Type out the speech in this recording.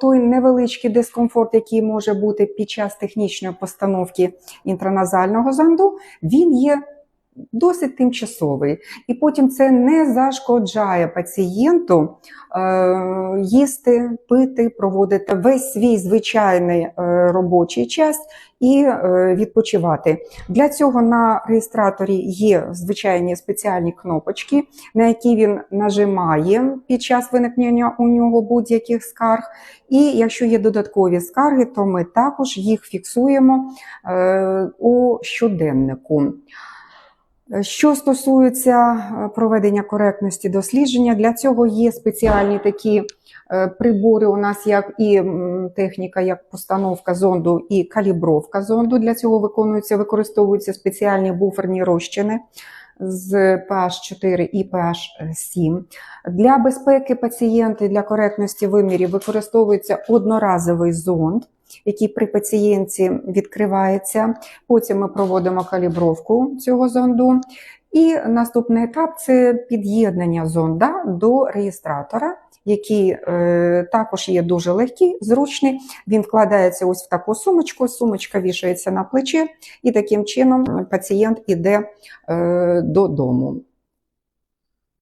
Той невеличкий дискомфорт, який може бути під час технічної постановки інтраназального зонду, він є досить тимчасовий. І потім це не зашкоджає пацієнту е, їсти, пити, проводити весь свій звичайний е, робочий час і е, відпочивати. Для цього на реєстраторі є звичайні спеціальні кнопочки, на які він нажимає під час виникнення у нього будь-яких скарг. І якщо є додаткові скарги, то ми також їх фіксуємо е, у щоденнику. Що стосується е, проведення коректності дослідження, для цього є спеціальні такі е, прибори у нас, як і техніка, як постановка зонду і калібровка зонду. Для цього виконуються, використовуються спеціальні буферні розчини з pH 4 і pH 7. Для безпеки пацієнта для коректності вимірів використовується одноразовий зонд, який при пацієнті відкривається. Потім ми проводимо калібровку цього зонду. І наступний етап це під'єднання зонда до реєстратора, який е, також є дуже легкий, зручний. Він вкладається ось в таку сумочку, сумочка вішається на плече, і таким чином пацієнт іде е, додому.